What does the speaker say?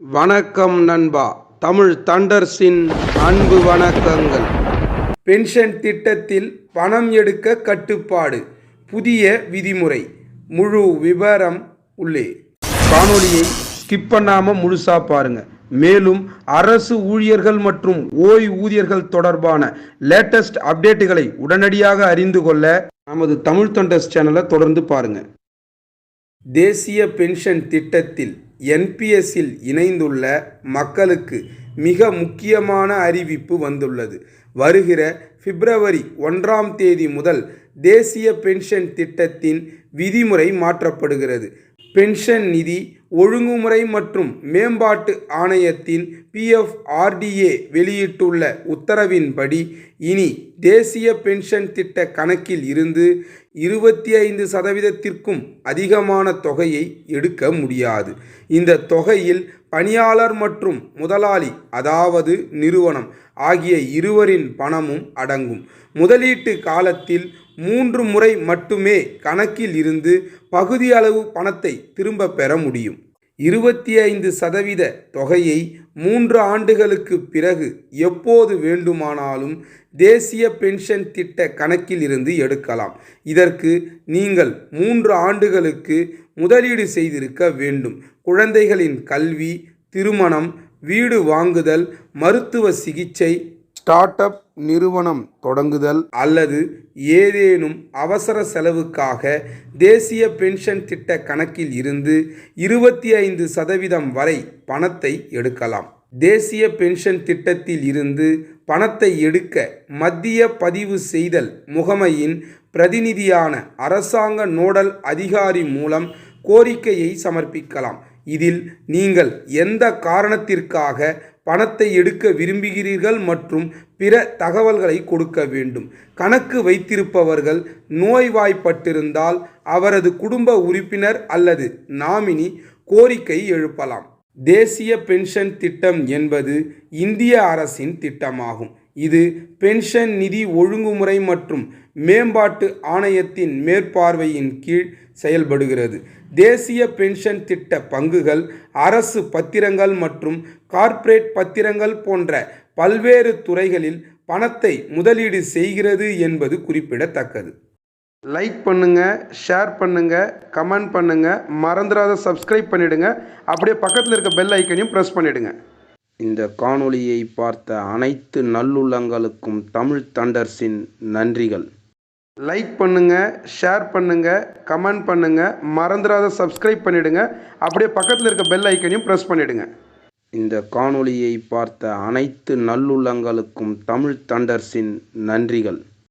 வணக்கம் நண்பா. தமிழ் தண்டர்ஸின் அன்பு வணக்கங்கள். பென்ஷன் திட்டத்தில் பணம் எடுக்க கட்டுப்பாடு. புதிய விதிமுறை. முழு விவரம் உள்ளே. காணொலியை ஸ்கிப் பண்ணாமல் முழுசாக பாருங்கள் மேலும் அரசு ஊழியர்கள் மற்றும் ஓய்வூதியர்கள் தொடர்பான லேட்டஸ்ட் அப்டேட்டுகளை உடனடியாக அறிந்து கொள்ள நமது தமிழ் தண்டர்ஸ் சேனலை தொடர்ந்து பாருங்கள் தேசிய பென்ஷன் திட்டத்தில் என்பிஎஸ்ஸில் இணைந்துள்ள மக்களுக்கு மிக முக்கியமான அறிவிப்பு வந்துள்ளது. வருகிற பிப்ரவரி ஒன்றாம் தேதி முதல் தேசிய பென்ஷன் திட்டத்தின் விதிமுறை மாற்றப்படுகிறது. பென்ஷன் நிதி ஒழுங்குமுறை மற்றும் மேம்பாட்டு ஆணையத்தின் பிஎஃப்ஆர்டிஏ வெளியிட்டுள்ள உத்தரவின்படி இனி தேசிய பென்ஷன் திட்ட கணக்கில் இருந்து இருபத்தி ஐந்து சதவீதத்திற்கும் அதிகமான தொகையை எடுக்க முடியாது. இந்த தொகையில் பணியாளர் மற்றும் முதலாளி அதாவது நிறுவனம் ஆகிய இருவரின் பணமும் அடங்கும். முதலீட்டு காலத்தில் மூன்று முறை மட்டுமே கணக்கில் இருந்து பகுதியளவு பணத்தை திரும்ப பெற முடியும். இருபத்தி ஐந்து சதவீத தொகையை மூன்று ஆண்டுகளுக்கு பிறகு எப்போது வேண்டுமானாலும் தேசிய பென்ஷன் திட்ட கணக்கில் இருந்து எடுக்கலாம். இதற்கு நீங்கள் மூன்று ஆண்டுகளுக்கு முதலீடு செய்திருக்க வேண்டும். குழந்தைகளின் கல்வி திருமணம் வீடு வாங்குதல் மருத்துவ சிகிச்சை ஸ்டார்ட் அப் நிறுவனம் தொடங்குதல் அல்லது ஏதேனும் அவசர செலவுக்காக தேசிய பென்ஷன் திட்ட கணக்கில் இருந்து இருபத்தி ஐந்து சதவீதம் வரை பணத்தை எடுக்கலாம். தேசிய பென்ஷன் திட்டத்தில் இருந்து பணத்தை எடுக்க மத்திய பதிவு செய்தல் முகமையின் பிரதிநிதியான அரசாங்க நோடல் அதிகாரி மூலம் கோரிக்கையை சமர்ப்பிக்கலாம். இதில் நீங்கள் எந்த காரணத்திற்காக பணத்தை எடுக்க விரும்புகிறீர்கள் மற்றும் பிற தகவல்களை கொடுக்க வேண்டும். கணக்கு வைத்திருப்பவர்கள் நோய்வாய்ப்பட்டிருந்தால் அவரது குடும்ப உறுப்பினர் அல்லது நாமினி கோரிக்கை எழுப்பலாம். தேசிய பென்ஷன் திட்டம் என்பது இந்திய அரசின் திட்டமாகும். இது பென்ஷன் நிதி ஒழுங்குமுறை மற்றும் மேம்பாட்டு ஆணையத்தின் மேற்பார்வையின் கீழ் செயல்படுகிறது. தேசிய பென்ஷன் திட்ட பங்குகள் அரசு பத்திரங்கள் மற்றும் கார்ப்பரேட் பத்திரங்கள் போன்ற பல்வேறு துறைகளில் பணத்தை முதலீடு செய்கிறது என்பது குறிப்பிடத்தக்கது. லைக் பண்ணுங்க ஷேர் பண்ணுங்க கமெண்ட் பண்ணுங்க மறந்துடாத சப்ஸ்கிரைப் பண்ணிடுங்க. அப்படியே பக்கத்தில் இருக்க பெல் ஐக்கனையும் ப்ரெஸ் பண்ணிடுங்க. இந்த காணொளியை பார்த்த அனைத்து நல்லுள்ளங்களுக்கும் தமிழ் தண்டர்ஸின் நன்றிகள். லைக் பண்ணுங்க ஷேர் பண்ணுங்க கமெண்ட் பண்ணுங்க மறந்துடாத சப்ஸ்கிரைப் பண்ணிடுங்க அப்படியே பக்கத்தில் இருக்க பெல் ஐக்கனையும் ப்ரெஸ் பண்ணிடுங்க. இந்த காணொளியை பார்த்த அனைத்து நல்லுள்ளங்களுக்கும் தமிழ் தண்டர்ஸின் நன்றிகள்.